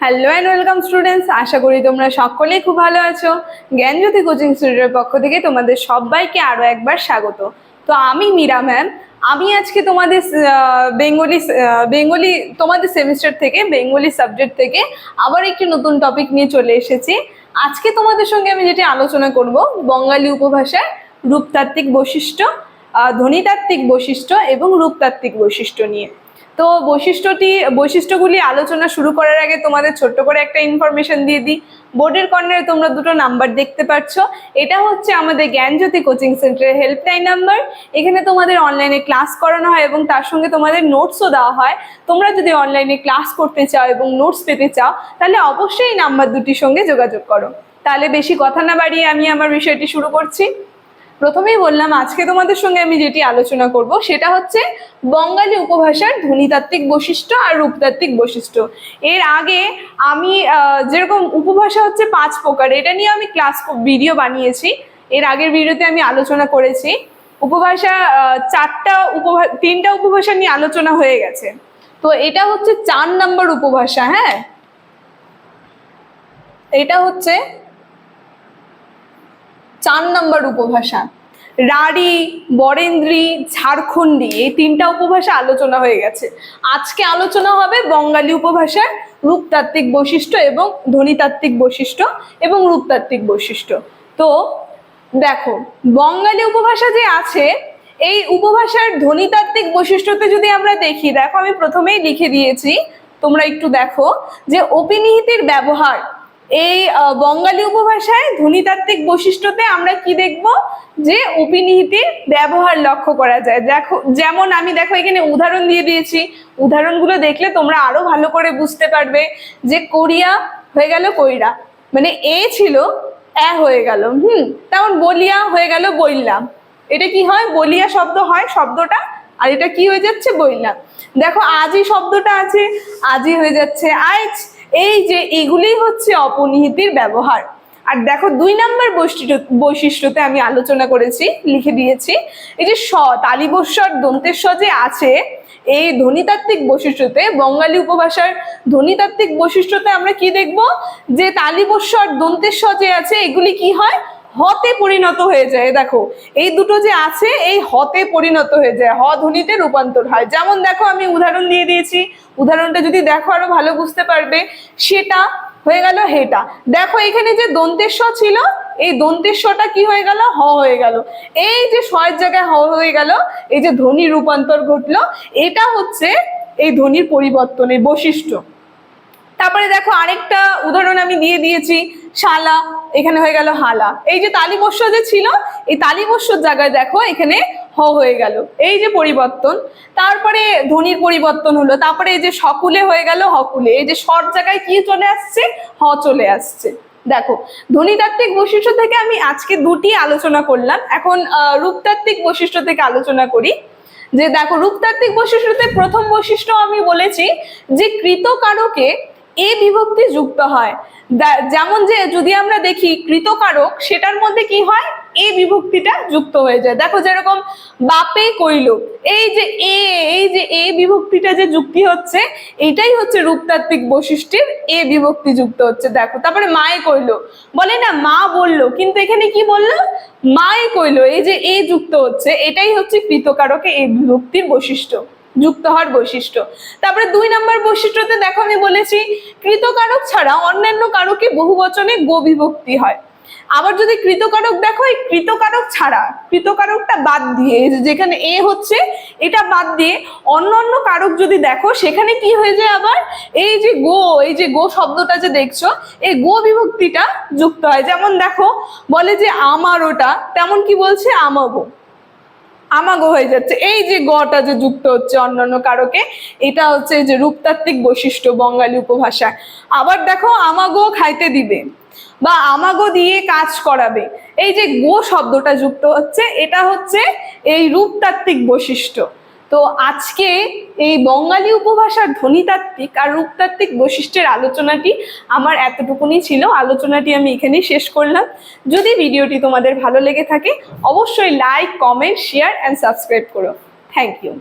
Hello and welcome students আশা করি তোমরা সকলেই খুব ভালো আছো। জ্ঞানজ্যোতি কোচিং স্টুডিওর পক্ষ থেকে তোমাদের সবাইকে আরও একবার স্বাগত। তো আমি মীরা ম্যাম আমি আজকে তোমাদের বেঙ্গলি বেঙ্গলি তোমাদের সেমিস্টার থেকে, বেঙ্গলি সাবজেক্ট থেকে আবার একটি নতুন টপিক নিয়ে চলে এসেছি। আজকে তোমাদের সঙ্গে আমি যেটি আলোচনা করব, বঙ্গালী উপভাষার রূপতাত্ত্বিক বৈশিষ্ট্য ধ্বনিতাত্ত্বিক বৈশিষ্ট্য এবং রূপতাত্ত্বিক বৈশিষ্ট্য নিয়ে। তো বৈশিষ্ট্যটি, বৈশিষ্ট্যগুলি আলোচনা শুরু করার আগে তোমাদের ছোট্ট করে একটা ইনফরমেশন দিয়ে দিই। বোর্ডের কর্নারে তোমরা দুটো নাম্বার দেখতে পাচ্ছ। এটা হচ্ছে আমাদের জ্ঞানজ্যোতি কোচিং সেন্টারের হেল্পলাইন নাম্বার এখানে তোমাদের অনলাইনে ক্লাস করানো হয় এবং তার সঙ্গে তোমাদের নোটসও দেওয়া হয়। তোমরা যদি অনলাইনে ক্লাস করতে চাও এবং নোটস পেতে চাও, তাহলে অবশ্যই নাম্বার দুটির সঙ্গে যোগাযোগ করো। তাহলে বেশি কথা না বাড়িয়ে আমি আমার বিষয়টি শুরু করছি। প্রথমেই বললাম, আজকে তোমাদের সঙ্গে আমি যেটি আলোচনা করব সেটা হচ্ছে বঙ্গালী উপভাষার ধ্বনিতাত্ত্বিক বৈশিষ্ট্য আর রূপতাত্ত্বিক বৈশিষ্ট্য। এর আগে আমি যেরকম উপভাষা হচ্ছে পাঁচ প্রকার, এটা নিয়ে আমি ক্লাস ভিডিও বানিয়েছি। এর আগের ভিডিওতে আমি আলোচনা করেছি। উপভাষা চারটা উপভা, তিনটা উপভাষা নিয়ে আলোচনা হয়ে গেছে। তো এটা হচ্ছে চার নাম্বার উপভাষা হ্যাঁ? এটা হচ্ছে চার নম্বর উপভাষা। রাঢ়ী, বরেন্দ্রী, ঝাড়খণ্ডী, এই তিনটা উপভাষা আলোচনা হয়ে গেছে। আজকে আলোচনা হবে বঙ্গালী উপভাষার রূপতাত্ত্বিক বৈশিষ্ট্য এবং ধ্বনিতাত্ত্বিক বৈশিষ্ট্য এবং রূপতাত্ত্বিক বৈশিষ্ট্য। তো, দেখো, বঙ্গালী উপভাষা যে আছে, এই উপভাষার ধ্বনিতাত্ত্বিক বৈশিষ্ট্যতে যদি আমরা দেখি, দেখো আমি প্রথমেই লিখে দিয়েছি, তোমরা একটু দেখো যে অপিনিহিতির ব্যবহার এই বঙ্গালী উপভাষায় ধ্বনিতাত্ত্বিক বৈশিষ্ট্যতে আমরা কি দেখব? যে অপিনিহিতির ব্যবহার লক্ষ্য করা যায়। দেখো, যেমন আমি দেখো এখানে উদাহরণ দিয়ে দিয়েছি। উদাহরণগুলো দেখলে তোমরা আরও ভালো করে বুঝতে পারবে যে কোরিয়া হয়ে গেল কইরা। মানে এ ছিল এ হয়ে গেল, হুম? তেমন বলিয়া হয়ে গেল বললাম এটা কি হয়? বলিয়া শব্দ হয় শব্দটা, আর এটা কি হয়ে যাচ্ছে? বললাম দেখো আজই শব্দটা আছে আজই হয়ে যাচ্ছে আইজ এই যে এগুলি হচ্ছে অপনিহিতির ব্যবহার। আর দেখো দুই নম্বর বৈশিষ্ট্য, বৈশিষ্ট্যতে আমি আলোচনা করেছি, লিখে দিয়েছি। এই যে স, তালিবস্বর দন্তের যে আছে এই ধ্বনিতাত্ত্বিক বৈশিষ্ট্যতে। বঙ্গালী উপভাষার ধ্বনিতাত্ত্বিক বৈশিষ্ট্যতে আমরা কি দেখব? যে তালিবস্বর দন্তের যে আছে, এগুলি কি হয়? হতে পরিণত হয়ে যায়। দেখো, এই দুটো যে আছে, এই হতে পরিণত হয়ে যায়। হ ধ্বনিতে রূপান্তর হয়। যেমন দেখো, আমি উদাহরণ দিয়ে দিয়েছি। উদাহরণটা যদি দেখো, আরও ভালো বুঝতে পারবে। সেটা হয়ে গেল হেটা। দেখো, এখানে যে দন্তেশ্ব ছিল, এই দন্তেশ্বটা কি হয়ে গেল? হ হয়ে গেল। এই যে ছয়ের জায়গায় হ হয়ে গেল, এই যে ধ্বনি রূপান্তর ঘটলো, এটা হচ্ছে এই ধ্বনির পরিবর্তনের বৈশিষ্ট্য। তারপরে দেখো আরেকটা উদাহরণ আমি দিয়ে দিয়েছি, শালা, এখানে হয়ে গেল হালা। এই যে তালিবস্য যে ছিল, এই তালি তালিবস্যর জায়গায় দেখো এখানে হ হয়ে গেল। এই যে পরিবর্তন, তারপরে ধ্বনির পরিবর্তন হলো, তারপরে এই যে সকুলে হয়ে গেল হকুলে। এই যে সর জায়গায় কি চলে আসছে? হ চলে আসছে। দেখো, ধ্বনিতাত্ত্বিক বৈশিষ্ট্য থেকে আমি আজকে দুটি আলোচনা করলাম। এখন রূপতাত্ত্বিক বৈশিষ্ট্য থেকে আলোচনা করি। যে দেখো, রূপতাত্ত্বিক বৈশিষ্ট্যতে প্রথম বৈশিষ্ট্য আমি বলেছি যে কৃতকারকে এ বিভক্তি যুক্ত হয়। যেমন যে যদি আমরা দেখি কৃতকারক, সেটার মধ্যে কি হয়? এ বিভক্তিটা যুক্ত হয়ে যায়। দেখো যেরকম বাপে কইল, এই যে এ, এই যে এ বিভক্তিটা যে যুক্তি হচ্ছে, এইটাই হচ্ছে রূপতাত্ত্বিক বৈশিষ্ট্যের এ বিভক্তি যুক্ত হচ্ছে। দেখো, তারপরে মায়ে কইলো, বলে না, মা বলল, কিন্তু এখানে কি বলল? মায়ে কইলো, এই যে এ যুক্ত হচ্ছে, এটাই হচ্ছে কৃতকারকে এ বিভক্তির বৈশিষ্ট্য। যুক্ত হওয়ার বৈশিষ্ট্য। তারপরে দুই নম্বর বৈশিষ্ট্যতে দেখো আমি বলেছি, কৃতকারক ছাড়া অন্যান্য কারকে বহু বচনে গো হয়। আবার যদি কৃতকারক দেখো, এই কৃতকারক ছাড়া, কৃতকারকটা বাদ দিয়ে যেখানে এ হচ্ছে, এটা বাদ দিয়ে অন্য অন্য কারক যদি দেখো, সেখানে কি হয়ে যায় আবার? এই যে গো, এই যে গো শব্দটা যে দেখছ, এই গো বিভক্তিটা যুক্ত হয়। যেমন দেখো, বলে যে আমার ওটা তেমন কি বলছে? আমাগো আমাগো হয়ে যাচ্ছে। এই যে গটা যে যুক্ত হচ্ছে অন্যান্য কারকে, এটা হচ্ছে যে রূপতাত্ত্বিক বৈশিষ্ট্য বঙ্গালী উপভাষায়। আবার দেখো, আমাগো খাইতে দিবে বা আমাগো দিয়ে কাজ করাবে। এই যে গো শব্দটা যুক্ত হচ্ছে, এটা হচ্ছে এই রূপতাত্ত্বিক বৈশিষ্ট্য। তো আজকে এই বঙ্গালী উপভাষার ধ্বনিতাত্ত্বিক আর রূপতাত্ত্বিক বৈশিষ্ট্যের আলোচনাটি আমার এতটুকুনি ছিল। আলোচনাটি আমি এখানেই শেষ করলাম। যদি ভিডিওটি তোমাদের ভালো লেগে থাকে, অবশ্যই like comment share and subscribe করো। Thank you